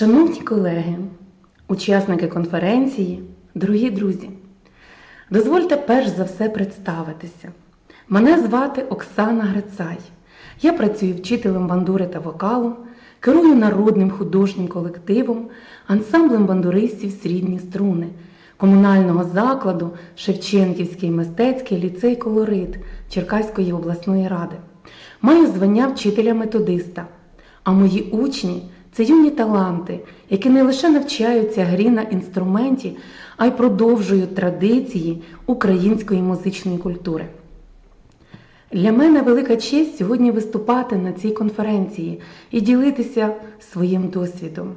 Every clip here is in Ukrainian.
Шановні колеги, учасники конференції, дорогі друзі, дозвольте перш за все представитися. Мене звати Оксана Грицай. Я працюю вчителем бандури та вокалу, керую народним художнім колективом, ансамблем бандуристів Срідні струни, комунального закладу Шевченківський мистецький ліцей Колорит Черкаської обласної ради. Маю звання вчителя-методиста. А мої учні це юні таланти, які не лише навчаються грі на інструменті, а й продовжують традиції української музичної культури. Для мене велика честь сьогодні виступати на цій конференції і ділитися своїм досвідом.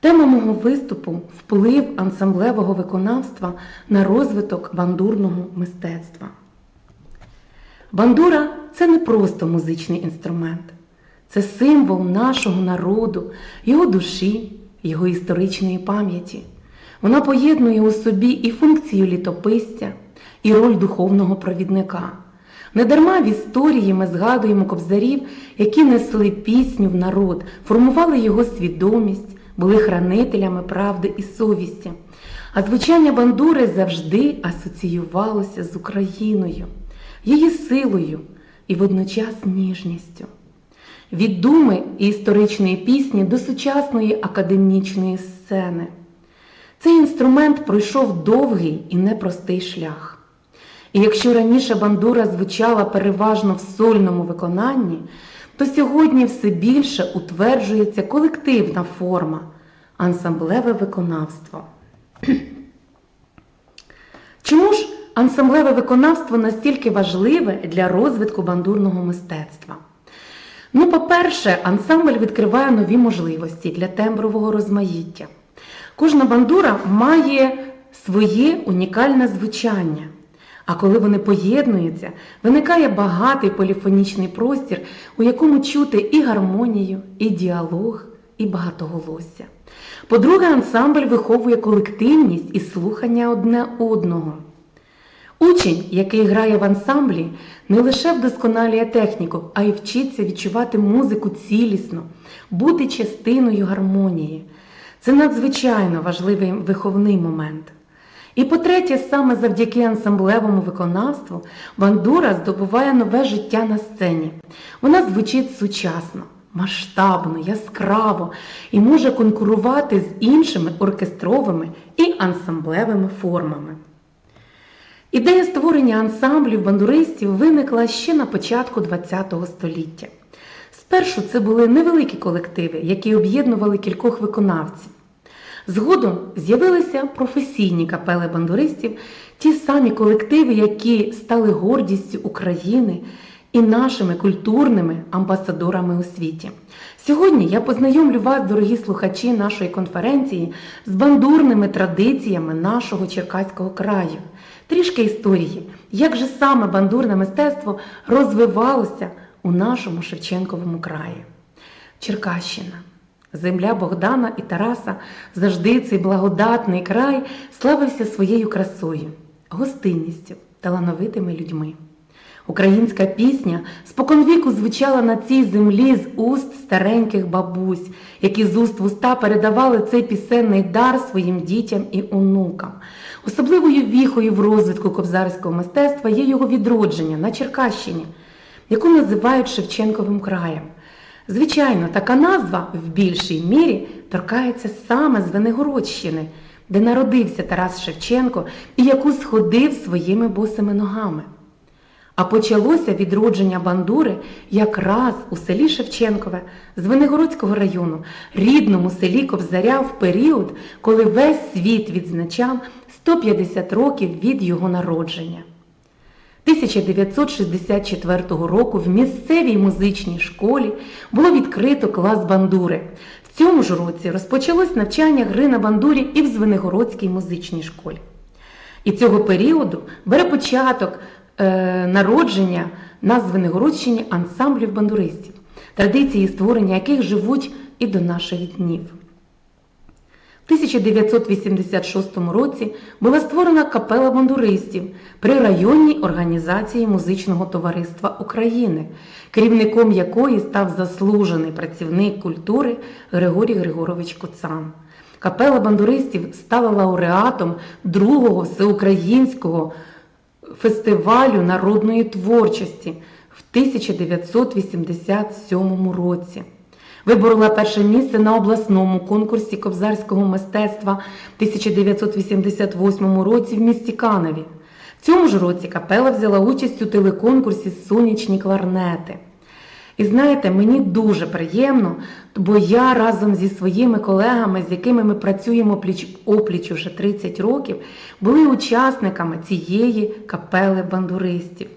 Тема мого виступу вплив ансамблевого виконавства на розвиток бандурного мистецтва. Бандура це не просто музичний інструмент, це символ нашого народу, його душі, його історичної пам'яті. Вона поєднує у собі і функцію літописця, і роль духовного провідника. Недарма в історії ми згадуємо кобзарів, які несли пісню в народ, формували його свідомість, були хранителями правди і совісті. А звучання бандури завжди асоціювалося з Україною, її силою і водночас ніжністю. Від думи і історичної пісні до сучасної академічної сцени. Цей інструмент пройшов довгий і непростий шлях. І якщо раніше бандура звучала переважно в сольному виконанні, то сьогодні все більше утверджується колективна форма ансамблеве виконавство. Чому ж ансамблеве виконавство настільки важливе для розвитку бандурного мистецтва? Ну, по-перше, ансамбль відкриває нові можливості для тембрового розмаїття. Кожна бандура має своє унікальне звучання. А коли вони поєднуються, виникає багатий поліфонічний простір, у якому чути і гармонію, і діалог, і багатоголосся. По-друге, ансамбль виховує колективність і слухання одне одного. Учень, який грає в ансамблі, не лише вдосконалює техніку, а й вчиться відчувати музику цілісно, бути частиною гармонії. Це надзвичайно важливий виховний момент. І по-третє, саме завдяки ансамблевому виконавству бандура здобуває нове життя на сцені. Вона звучить сучасно, масштабно, яскраво і може конкурувати з іншими оркестровими і ансамблевими формами. Ідея створення ансамблів бандуристів виникла ще на початку ХХ століття. Спершу це були невеликі колективи, які об'єднували кількох виконавців. Згодом з'явилися професійні капели бандуристів, ті самі колективи, які стали гордістю України і нашими культурними амбасадорами у світі. Сьогодні я познайомлю вас, дорогі слухачі нашої конференції, з бандурними традиціями нашого Черкаського краю. Трішки історії, як же саме бандурне мистецтво розвивалося у нашому Шевченковому краї. Черкащина. Земля Богдана і Тараса завжди цей благодатний край славився своєю красою, гостинністю, талановитими людьми. Українська пісня споконвіку звучала на цій землі з уст стареньких бабусь, які з уст в уста передавали цей пісенний дар своїм дітям і онукам. Особливою віхою в розвитку кобзарського мистецтва є його відродження на Черкащині, яку називають Шевченковим краєм. Звичайно, така назва в більшій мірі торкається саме з Венегородщини, де народився Тарас Шевченко і яку сходив своїми босими ногами. А почалося відродження бандури якраз у селі Шевченкове з Венегородського району, рідному селі Кобзаря в період, коли весь світ відзначав 150 років від його народження. 1964 року в місцевій музичній школі було відкрито клас бандури. В цьому ж році розпочалось навчання гри на бандурі і в Звенигородській музичній школі. І цього періоду бере початок народження на Звенигородщині ансамблів бандуристів, традиції створення яких живуть і до наших днів. В 1986 році була створена капела бандуристів при районній організації музичного товариства України, керівником якої став заслужений працівник культури Григорій Григорович Коцан. Капела бандуристів стала лауреатом другого всеукраїнського фестивалю народної творчості в 1987 році. Виборола перше місце на обласному конкурсі кобзарського мистецтва в 1988 році в місті Каневі. В цьому ж році капела взяла участь у телеконкурсі Сонячні кларнети. І знаєте, мені дуже приємно, бо я разом зі своїми колегами, з якими ми працюємо пліч опліч уже 30 років, були учасниками цієї капели бандуристів.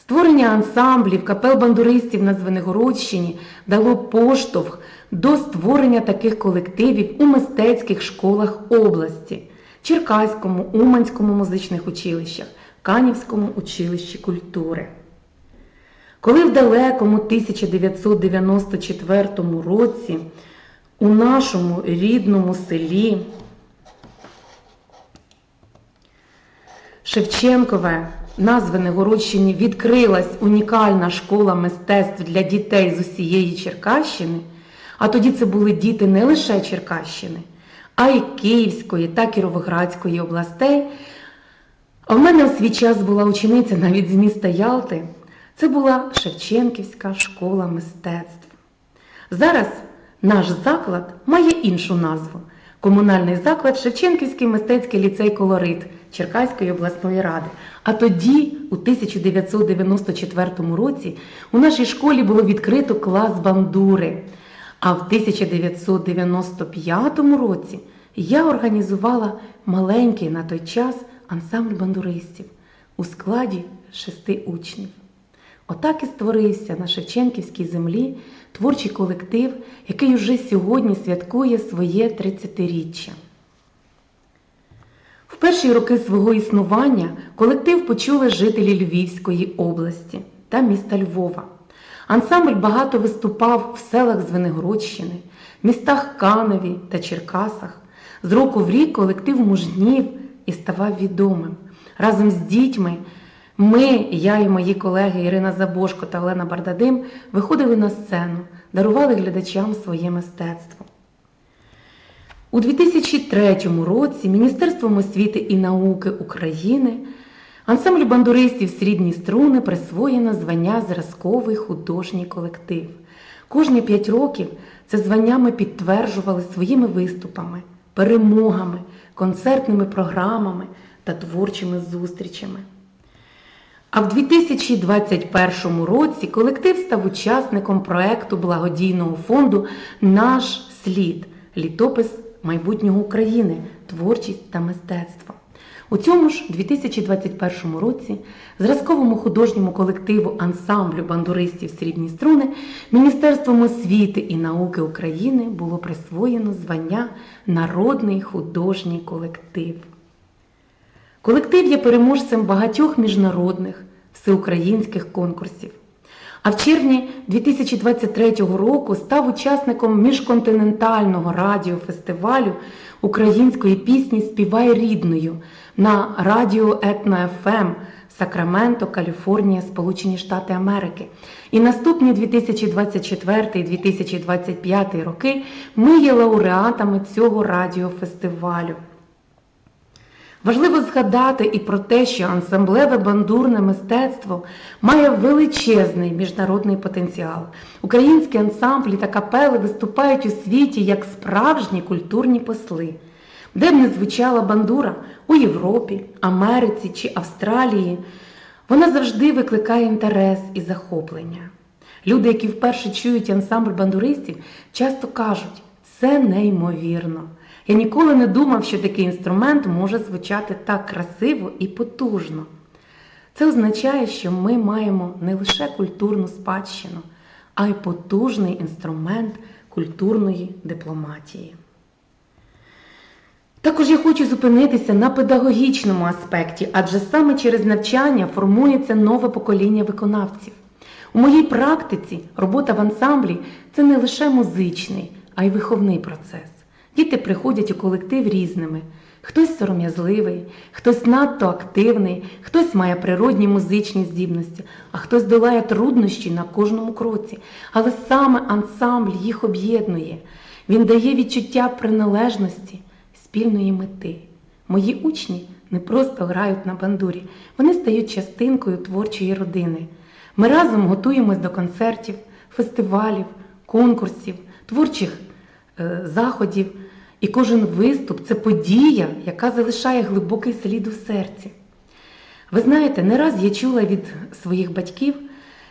Створення ансамблів капел бандуристів на Звенигородщині дало поштовх до створення таких колективів у мистецьких школах області Черкаському, Уманському музичних училищах, Канівському училищі культури. Коли в далекому 1994 році у нашому рідному селі Шевченкове на Звенигородщині відкрилась унікальна школа мистецтв для дітей з усієї Черкащини, а тоді це були діти не лише Черкащини, а й Київської та Кіровоградської областей. А в мене в свій час була учениця навіть з міста Ялти. Це була Шевченківська школа мистецтв. Зараз наш заклад має іншу назву комунальний заклад Шевченківський мистецький ліцей Колорит Черкаської обласної ради. А тоді, у 1994 році, у нашій школі було відкрито клас бандури. А в 1995 році я організувала маленький на той час ансамбль бандуристів у складі шести учнів. Отак і створився на Шевченківській землі творчий колектив, який уже сьогодні святкує своє 30-річчя. В перші роки свого існування колектив почули жителі Львівської області та міста Львова. Ансамбль багато виступав в селах Звенигородщини, містах Каневі та Черкасах. З року в рік колектив мужнів і ставав відомим. Разом з дітьми ми, я і мої колеги Ірина Забошко та Олена Бардадим, виходили на сцену, дарували глядачам своє мистецтво. У 2003 році Міністерством освіти і науки України ансамблю бандуристів Срібні струни присвоєно звання Зразковий художній колектив. Кожні п'ять років це звання ми підтверджували своїми виступами, перемогами, концертними програмами та творчими зустрічами. А в 2021 році колектив став учасником проекту благодійного фонду Наш слід літопис майбутнього України, творчість та мистецтво. У цьому ж 2021 році зразковому художньому колективу ансамблю бандуристів Срібні струни Міністерством освіти і науки України було присвоєно звання Народний художній колектив. Колектив є переможцем багатьох міжнародних всеукраїнських конкурсів. А в червні 2023 року став учасником міжконтинентального радіофестивалю української пісні Співай рідною на радіо Етно ФМ Сакраменто, Каліфорнія, Сполучені Штати Америки. І наступні 2024-2025 роки ми є лауреатами цього радіофестивалю. Важливо згадати і про те, що ансамблеве бандурне мистецтво має величезний міжнародний потенціал. Українські ансамблі та капели виступають у світі як справжні культурні посли, де б не звучала бандура у Європі, Америці чи Австралії. Вона завжди викликає інтерес і захоплення. Люди, які вперше чують ансамбль бандуристів, часто кажуть, це неймовірно. Я ніколи не думав, що такий інструмент може звучати так красиво і потужно. Це означає, що ми маємо не лише культурну спадщину, а й потужний інструмент культурної дипломатії. Також я хочу зупинитися на педагогічному аспекті, адже саме через навчання формується нове покоління виконавців. У моїй практиці робота в ансамблі це не лише музичний, а й виховний процес. Діти приходять у колектив різними. Хтось сором'язливий, хтось надто активний, хтось має природні музичні здібності, а хтось долає труднощі на кожному кроці. Але саме ансамбль їх об'єднує. Він дає відчуття приналежності, спільної мети. Мої учні не просто грають на бандурі, вони стають частинкою творчої родини. Ми разом готуємось до концертів, фестивалів, конкурсів, творчих е, заходів. І кожен виступ це подія, яка залишає глибокий слід у серці. Ви знаєте, не раз я чула від своїх батьків,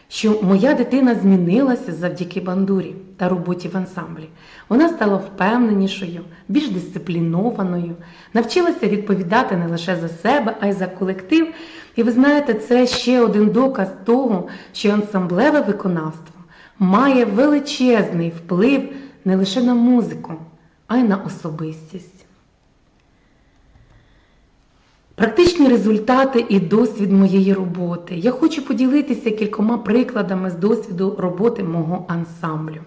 що моя дитина змінилася завдяки бандурі та роботі в ансамблі. Вона стала впевненішою, більш дисциплінованою, навчилася відповідати не лише за себе, а й за колектив. І ви знаєте, це ще один доказ того, що ансамблеве виконавство має величезний вплив не лише на музику, а й на особистість. Практичні результати і досвід моєї роботи. Я хочу поділитися кількома прикладами з досвіду роботи мого ансамблю.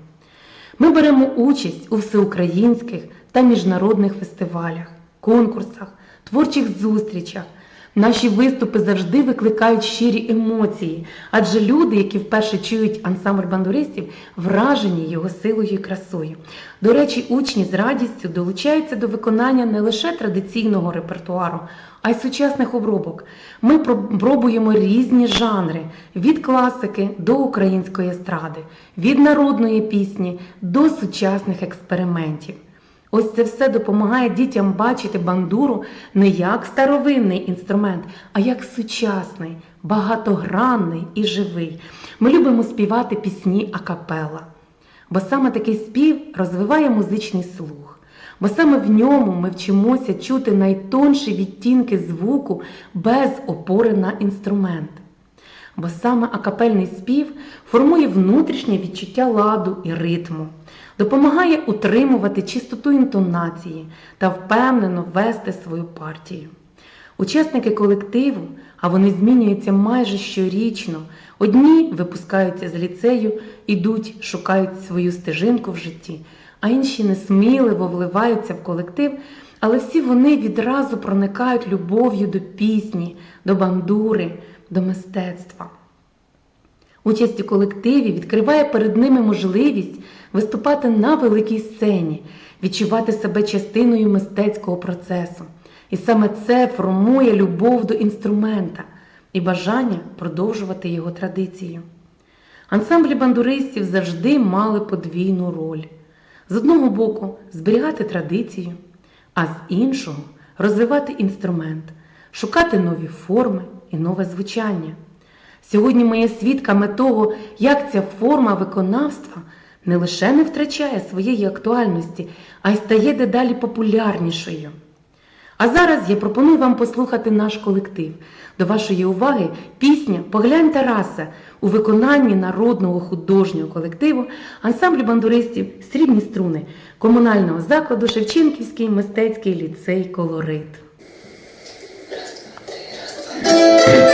Ми беремо участь у всеукраїнських та міжнародних фестивалях, конкурсах, творчих зустрічах. Наші виступи завжди викликають щирі емоції, адже люди, які вперше чують ансамбль бандуристів, вражені його силою і красою. До речі, учні з радістю долучаються до виконання не лише традиційного репертуару, а й сучасних обробок. Ми пробуємо різні жанри від класики до української естради, від народної пісні до сучасних експериментів. Ось це все допомагає дітям бачити бандуру не як старовинний інструмент, а як сучасний, багатогранний і живий. Ми любимо співати пісні акапела, бо саме такий спів розвиває музичний слух. Бо саме в ньому ми вчимося чути найтонші відтінки звуку без опори на інструмент. Бо саме акапельний спів формує внутрішнє відчуття ладу і ритму, допомагає утримувати чистоту інтонації та впевнено вести свою партію. Учасники колективу, а вони змінюються майже щорічно, одні випускаються з ліцею, ідуть, шукають свою стежинку в житті, а інші несміливо вливаються в колектив, але всі вони відразу проникають любов'ю до пісні, до бандури, до мистецтва. Участь у колективі відкриває перед ними можливість виступати на великій сцені, відчувати себе частиною мистецького процесу. І саме це формує любов до інструмента і бажання продовжувати його традицію. Ансамблі бандуристів завжди мали подвійну роль: з одного боку, зберігати традицію, а з іншого розвивати інструмент, шукати нові форми і нове звучання. Сьогодні ми є свідками того, як ця форма виконавства не лише не втрачає своєї актуальності, а й стає дедалі популярнішою. А зараз я пропоную вам послухати наш колектив. До вашої уваги пісня Поглянь Тараса у виконанні народного художнього колективу ансамблю бандуристів Срібні струни комунального закладу Шевченківський мистецький ліцей Колорит. Thank you.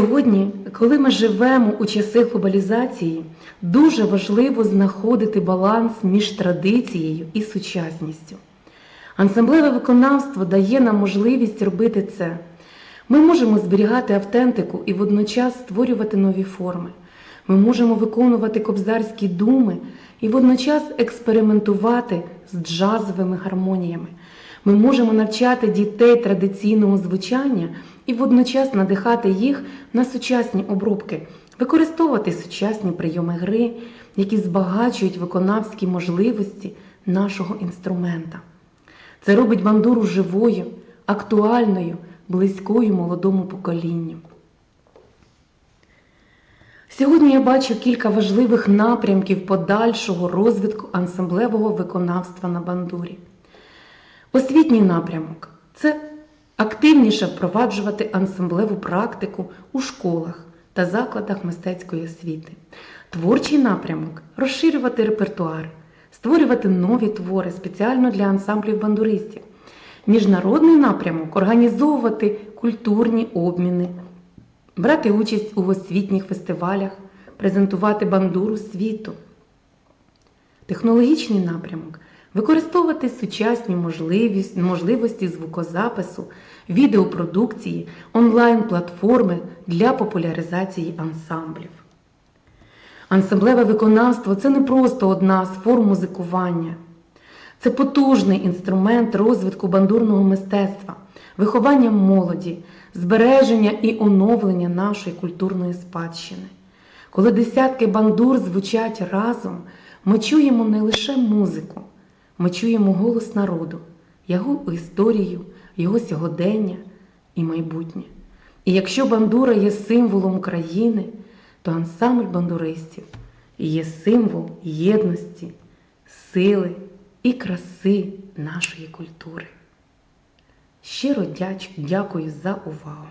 Сьогодні, коли ми живемо у часи глобалізації, дуже важливо знаходити баланс між традицією і сучасністю. Ансамблеве виконавство дає нам можливість робити це. Ми можемо зберігати автентику і водночас створювати нові форми. Ми можемо виконувати кобзарські думи і водночас експериментувати з джазовими гармоніями. Ми можемо навчати дітей традиційного звучання і водночас надихати їх на сучасні обробки, використовувати сучасні прийоми гри, які збагачують виконавські можливості нашого інструмента. Це робить бандуру живою, актуальною, близькою молодому поколінню. Сьогодні я бачу кілька важливих напрямків подальшого розвитку ансамблевого виконавства на бандурі. Освітній напрямок це активніше впроваджувати ансамблеву практику у школах та закладах мистецької освіти. Творчий напрямок розширювати репертуар, створювати нові твори спеціально для ансамблів бандуристів. Міжнародний напрямок організовувати культурні обміни, брати участь у освітніх фестивалях, презентувати бандуру світу. Технологічний напрямок використовувати сучасні можливості звукозапису, відеопродукції, онлайн-платформи для популяризації ансамблів. Ансамблеве виконавство це не просто одна з форм музикування. Це потужний інструмент розвитку бандурного мистецтва, виховання молоді, збереження і оновлення нашої культурної спадщини. Коли десятки бандур звучать разом, ми чуємо не лише музику, ми чуємо голос народу, його історію, його сьогодення і майбутнє. І якщо бандура є символом країни, то ансамбль бандуристів є символ єдності, сили і краси нашої культури. Щиро дякую за увагу.